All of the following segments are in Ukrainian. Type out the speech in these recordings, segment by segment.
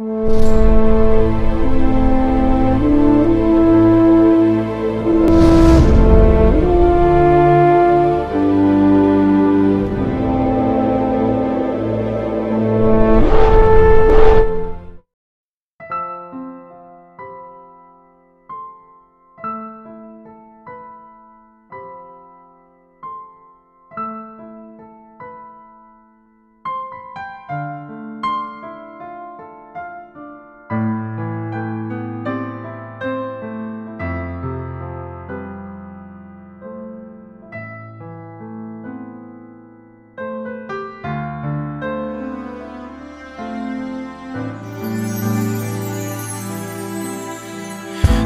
Música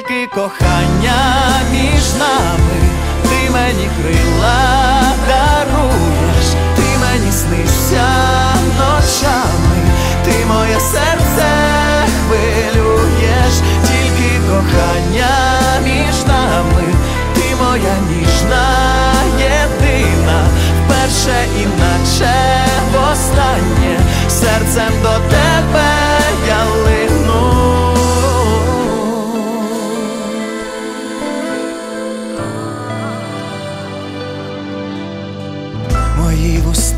Тільки кохання між нами, ти мені крила даруєш, ти мені снишся ночами, ти моє серце хвилюєш, тільки кохання між нами, ти моя ніжна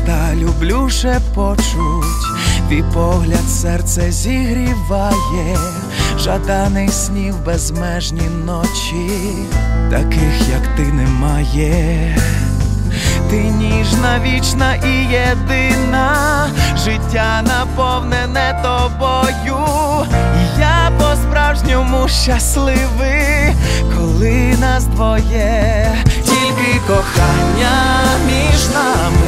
Вуста люблю шепочуть, твій погляд серце зігріває, жаданих снів безмежні ночі, таких, як ти немає. Ти ніжна, вічна і єдина, життя наповнене тобою. Я по-справжньому щасливий, коли нас двоє, тільки кохання між нами,